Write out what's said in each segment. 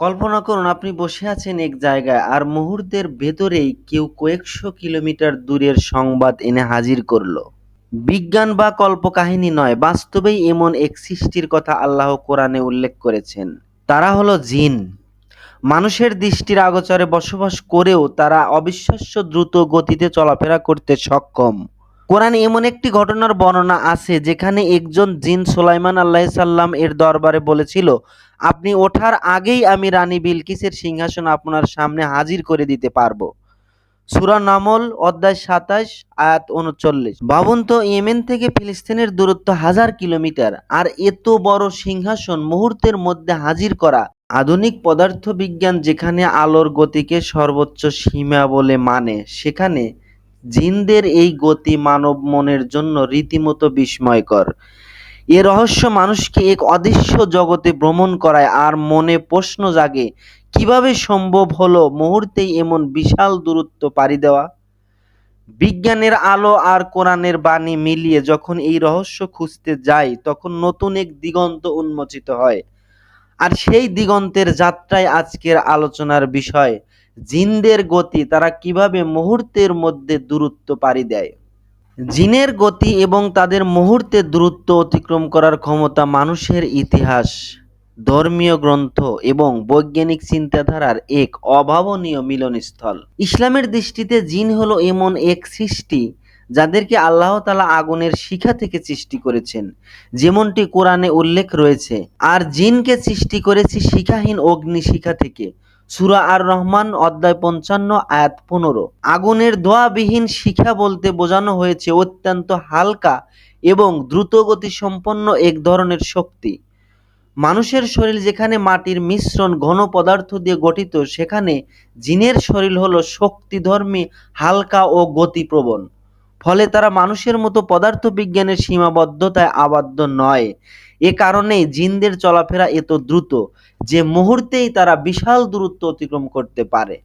কল্পনা করুন, আপনি বসে আছেন এক জায়গায় আর মুহূর্তের ভেতরেই কেউ কয়েকশো কিলোমিটার দূরের সংবাদ এনে হাজির করল। বিজ্ঞান বা কল্পকাহিনী নয়, বাস্তবেই এমন এক সৃষ্টির কথা আল্লাহ কোরআনে উল্লেখ করেছেন। তারা হলো জিন। মানুষের দৃষ্টির আগোচরে বসবাস করেও তারা অবিশ্বাস্য দ্রুত গতিতে চলাফেরা করতে সক্ষম। কোরআনে এমন একটি ঘটনার বর্ণনা আছে যেখানে একজন জিন সোলাইমান আল্লাহ সাল্লাম এর দরবারে বলেছিল, আপনি ওঠার আগেই আমি রানী বিলকিসের সিংহাসন আপনার সামনে হাজির করে দিতে পারব। সুরা নামল, অধ্যায় সাতাশ, আয়াত উনচল্লিশ। ভাবুন তো, ইয়েমেন থেকে ফিলিস্তিনের দূরত্ব হাজার কিলোমিটার, আর এত বড় সিংহাসন মুহূর্তের মধ্যে হাজির করা আধুনিক পদার্থবিজ্ঞান যেখানে আলোর গতিকে সর্বোচ্চ সীমা বলে মানে সেখানে জিনদের এই গতি মানব মনের জন্য রীতিমতো বিস্ময়কর। এ রহস্য মানুষকে এক অদৃশ্য জগতে ভ্রমণ করায় আর মনে প্রশ্ন জাগে, কীভাবে সম্ভব হলো মুহূর্তেই এমন বিশাল দূরত্ব পাড়ি দেওয়া? বিজ্ঞানের আলো আর কোরআনের বাণী মিলিয়ে যখন এই রহস্য খুঁজতে যাই তখন নতুন এক দিগন্ত উন্মোচিত হয়। আর সেই দিগন্তের যাত্রায় আজকের আলোচনার বিষয়। জিনদের গতি তারা কীভাবে মুহূর্তের মধ্যে দূরত্ব পাড়ি দেয়? জিনের গতি এবং তাদের মুহূর্তে দূরত্ব অতিক্রম করার ক্ষমতা মানুষের ইতিহাস, ধর্মীয় গ্রন্থ এবং বৈজ্ঞানিক চিন্তাধারার এক অভাবনীয় মিলনস্থল। ইসলামের দৃষ্টিতে জিন হলো এমন এক সৃষ্টি যাদেরকে আল্লাহ তালা আগুনের শিখা থেকে সৃষ্টি করেছেন, যেমনটি কোরআনে উল্লেখ রয়েছে, আর জিনকে সৃষ্টি করেছি শিখাহীন অগ্নি শিখা থেকে। সুরা আর রহমান অধ্যায় পঞ্চান্ন, আয়াত পনেরো। আগুনের ধোয়াবিহীন শিখা বলতে বোঝানো হয়েছে অত্যন্ত হালকা এবং দ্রুতগতি সম্পন্ন এক ধরনের শক্তি। মানুষের শরীর যেখানে মাটির মিশ্রণ ঘন পদার্থ দিয়ে গঠিত, সেখানে জিনের শরীর হলো শক্তিধর্মী, হালকা ও গতিপ্রবণ। ফলে তারা মানুষের মতো পদার্থবিজ্ঞানের সীমাবদ্ধতায় আবদ্ধ নয়। এ কারণেই জিনদের চলাফেরা এত দ্রুত যে মুহূর্তেই তারা বিশাল দূরত্ব অতিক্রম করতে পারে।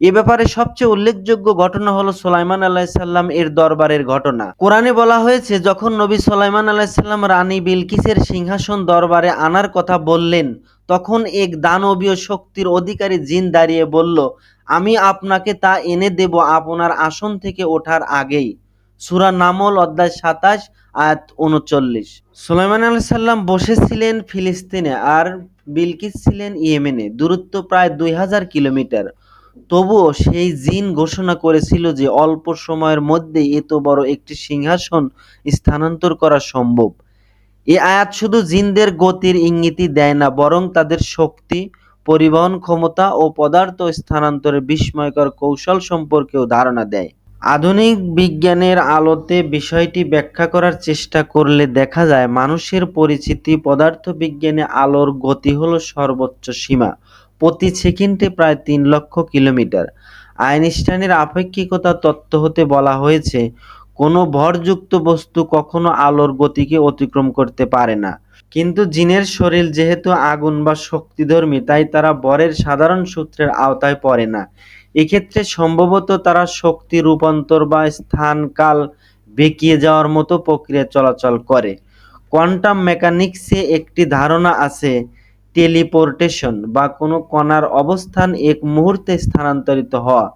এ ব্যাপারে সবচেয়ে উল্লেখযোগ্য ঘটনা হলো সোলাইমান আলাহিসাল্লাম এর দরবারের ঘটনা। কোরআনে বলা হয়েছে, যখন নবী সোলাইমান আলাহিসাল্লাম রানী বিলকিসের সিংহাসন দরবারে আনার কথা বললেন তখন এক দানবীয় শক্তির অধিকারী জিন দাঁড়িয়ে বলল, আমি আপনাকে তা এনে দেব আপনার আসন থেকে ওঠার আগেই। সুরা নামল অধ্যায় সাতাশ, আয়াত উনচল্লিশ। সুলাইমান আলাইসাল্লাম বসেছিলেন ফিলিস্তিনে আর বিলকিস ছিলেন ইয়েমেনে, দূরত্ব প্রায় দুই হাজার কিলোমিটার। তবুও সেই জিন ঘোষণা করেছিল যে অল্প সময়ের মধ্যেই এত বড় একটি সিংহাসন স্থানান্তর করা সম্ভব। এ আয়াত শুধু জিনদের গতির ইঙ্গিতই দেয় না, বরং তাদের শক্তি, পরিবহন ক্ষমতা ও পদার্থ স্থানান্তরের বিস্ময়কর কৌশল সম্পর্কেও ধারণা দেয়। আধুনিক বিজ্ঞানের আলোতে বিষয়টি ব্যাখ্যা করার চেষ্টা করলে দেখা যায়, মানুষের পরিচিতি পদার্থবিজ্ঞানে আলোর গতি হল সর্বোচ্চ সীমা, প্রতি সেকেন্ডে প্রায় তিন লক্ষ কিলোমিটার। আইনস্টাইনের আপেক্ষিকতা তত্ত্ব হতে বলা হয়েছে কোনো ভরযুক্ত বস্তু কখনো আলোর গতিকে অতিক্রম করতে পারে না। কিন্তু জিনের শরীর যেহেতু আগুন বা শক্তিধর্মী, তাই তারা বরের সাধারণ সূত্রের আওতায় পড়ে না। এক্ষেত্রে সম্ভবত তারা শক্তি, রূপান্তর বা স্থান কাল বেঁকিয়ে যাওয়ার মতো প্রক্রিয়া চলাচল করে। কোয়ান্টাম মেকানিক্সে একটি ধারণা আছে, টেলিপোর্টেশন বা কোনো কণার অবস্থান এক মুহূর্তে স্থানান্তরিত হওয়া।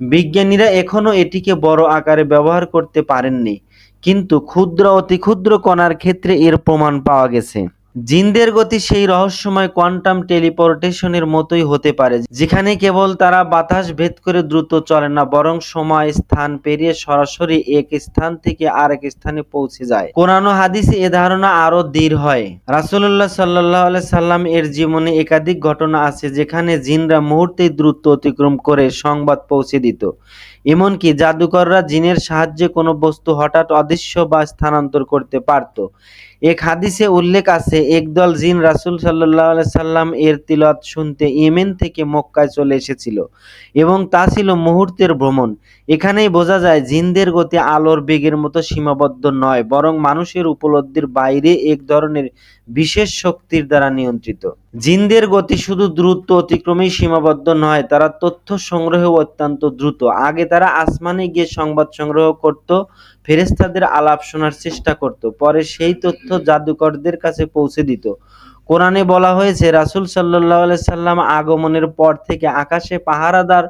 বিজ্ঞানীরা এখনও এটিকে বড় আকারে ব্যবহার করতে পারেননি, কিন্তু ক্ষুদ্র অতি ক্ষুদ্র কণার ক্ষেত্রে এর প্রমাণ পাওয়া গেছে। জিনদের গতি সেই রহস্যময় কোয়ান্টাম টেলিপোর্টেশনের মতোই হতে পারে, যেখানে কেবল তারা বাতাস ভেদ করে দ্রুত চলে না, বরং সময়, স্থান পেরিয়ে সরাসরি এক স্থান থেকে আরেক স্থানে পৌঁছে যায়। কোরআন হাদিসে এ ধারণা আরও দৃঢ় হয়। রাসুল্লাহ সাল্লাহ সাল্লাম এর জীবনে একাধিক ঘটনা আছে, যেখানে জিনরা মুহূর্তেই দ্রুত অতিক্রম করে সংবাদ পৌঁছে দিত। এমনকি জাদুকররা জিনের সাহায্যে কোনো বস্তু হঠাৎ অদৃশ্য বা স্থানান্তর করতে পারত। এক হাদিসে উল্লেখ আছে, একদল জিন রাসুল সাল্লাহ সাল্লাম এর তিলত শুনতে ইয়েমেন থেকে মক্কায় চলে এসেছিল এবং তা ছিল মুহূর্তের ভ্রমণ। এখানেই বোঝা যায় জিনদের গতি আলোর বেগের মতো সীমাবদ্ধ নয়, বরং মানুষের উপলব্ধির বাইরে এক ধরনের বিশেষ শক্তির দ্বারা নিয়ন্ত্রিত। জিনদের গতি শুধু দ্রুত অতিক্রমেই সীমাবদ্ধ নয়, তারা তথ্য সংগ্রহে অত্যন্ত দ্রুত। আগে তারা আসমানে গিয়ে সংবাদ সংগ্রহ করত ফেরেস্তাদের আলাপ শোনার চেষ্টা করত, পরে সেই তথ্য জাদুকরদের কাছে পৌঁছে দিত। কোরআনে বলা হয়েছে, রাসূল আলাইহি সাল্লাম আগমনের পর থেকে আকাশে পাহারাদার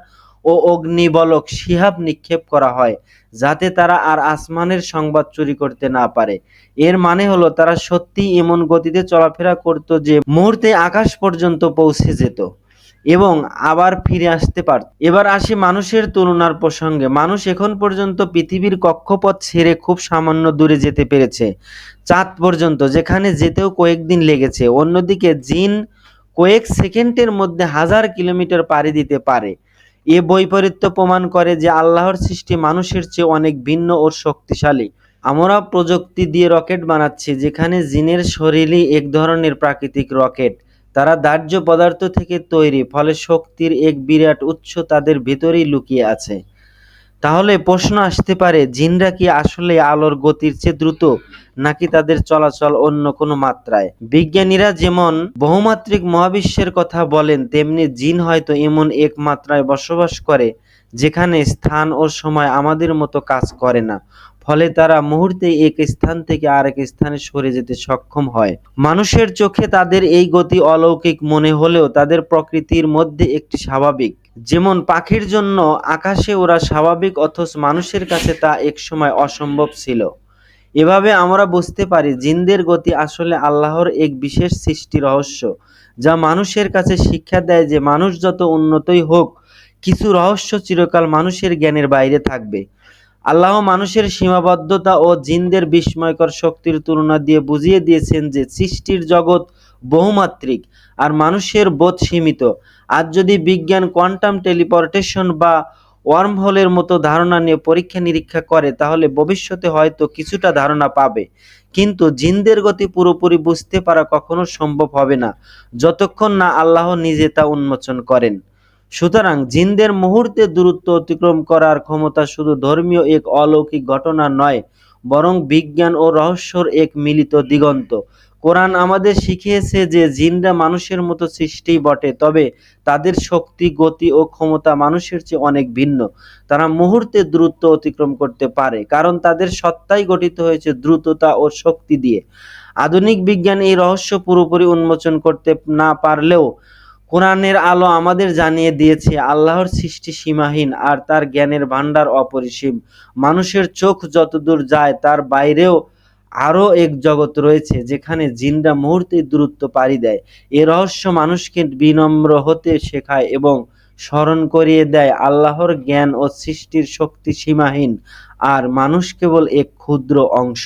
ও অগ্নিবলক শিহাব নিক্ষেপ করা হয়, যাতে তারা আর আসমানের সংবাদ চুরি করতে না পারে। এর মানে হলো, তারা সত্যি এমন গতিতে চলাফেরা করত যে মুহূর্তে আকাশ পর্যন্ত পৌঁছে যেত। এবং আবার ফিরে আসতে পারত এবার আসি মানুষের তুলনার প্রসঙ্গে। মানুষ এখন পর্যন্ত পৃথিবীর কক্ষপথ ছেড়ে খুব সামান্য দূরে যেতে পেরেছে। চাঁদ পর্যন্ত, যেখানে যেতেও কয়েকদিন লেগেছে। অন্যদিকে জিন কয়েক সেকেন্ডের মধ্যে হাজার কিলোমিটার পাড়ি দিতে পারে। এ বৈপরীত্য প্রমাণ করে যে আল্লাহর সৃষ্টি মানুষের চেয়ে অনেক ভিন্ন ও শক্তিশালী। আমরা প্রযুক্তি দিয়ে রকেট বানাচ্ছি, যেখানে জিনের শরীরই এক ধরনের প্রাকৃতিক রকেট। তারা দাহ্য পদার্থ থেকে তৈরি, ফলে শক্তির এক বিরাট উৎস তাদের ভেতরেই লুকিয়ে আছে। তাহলে প্রশ্ন আসতে পারে, জিনরা কি আসলে আলোর গতির চেয়ে দ্রুত, নাকি তাদের চলাচল অন্য কোনো মাত্রায়? বিজ্ঞানীরা যেমন বহুমাত্রিক মহাবিশ্বের কথা বলেন, তেমনি জিন হয়তো এমন এক মাত্রায় বসবাস করে, যেখানে স্থান ও সময় আমাদের মতো কাজ করে না। ফলে তারা মুহূর্তে এক স্থান থেকে আরেক স্থানে সরে যেতে সক্ষম হয়। মানুষের চোখে তাদের এই গতি অলৌকিক মনে হলেও তাদের প্রকৃতির মধ্যে একটি স্বাভাবিক। যেমন পাখির জন্য আকাশে ওরা স্বাভাবিক, অথচ মানুষের কাছে তা একসময় অসম্ভব ছিল। এভাবে আমরা বুঝতে পারি জিনদের গতি আসলে আল্লাহর এক বিশেষ সৃষ্টি রহস্য, যা মানুষের কাছে শিক্ষা দেয় যে মানুষ যত উন্নতই হোক, কিছু রহস্য চিরকাল মানুষের জ্ঞানের বাইরে থাকবে। আল্লাহ মানুষের সীমাবদ্ধতা ও জিনদের বিস্ময়কর শক্তির তুলনা দিয়ে বুঝিয়ে দিয়েছেন যে সৃষ্টির জগৎ বহুমাত্রিক আর মানুষের বোধ সীমিত। আজ যদি বিজ্ঞান কোয়ান্টাম টেলিপোর্টেশন বা ওয়ার্মহোলের মতো ধারণা নিয়ে পরীক্ষা নিরীক্ষা করে, তাহলে ভবিষ্যতে হয়তো কিছুটা ধারণা পাবে। কিন্তু জিনদের গতি পুরোপুরি বুঝতে পারা কখনো সম্ভব হবে না, যতক্ষণ না আল্লাহ নিজে তা উন্মোচন করেন। সুতরাং জিনদের মুহূর্তে দূরত্ব অতিক্রম করার ক্ষমতা শুধু ধর্মীয় এক অলৌকিক ঘটনা নয়, বরং বিজ্ঞান ও রহস্যর এক মিলিত দিগন্ত। কোরআন আমাদের শিখিয়েছে যে জিনরা মানুষের মতো সৃষ্টি বটে, তবে তাদের শক্তি, গতি ও ক্ষমতা মানুষের চেয়ে অনেক ভিন্ন। তারা মুহূর্তে দ্রুত অতিক্রম করতে পারে, কারণ তাদের সত্তাই গঠিত হয়েছে দ্রুততা ও শক্তি দিয়ে। আধুনিক বিজ্ঞান এই রহস্য পুরোপুরি উন্মোচন করতে না পারলেও কোরআনের আলো আমাদের জানিয়ে দিয়েছে, আল্লাহর সৃষ্টি সীমাহীন আর তার জ্ঞানের ভাণ্ডার অপরিসীম। মানুষের চোখ যতদূর যায়, তার বাইরেও আরও এক জগৎ রয়েছে, যেখানে জিনরা মুহূর্তে দূরত্ব পাড়ি দেয়। এ রহস্য মানুষকে বিনম্র হতে শেখায় এবং স্মরণ করিয়ে দেয়, আল্লাহর জ্ঞান ও সৃষ্টির শক্তি সীমাহীন আর মানুষ কেবল এক ক্ষুদ্র অংশ।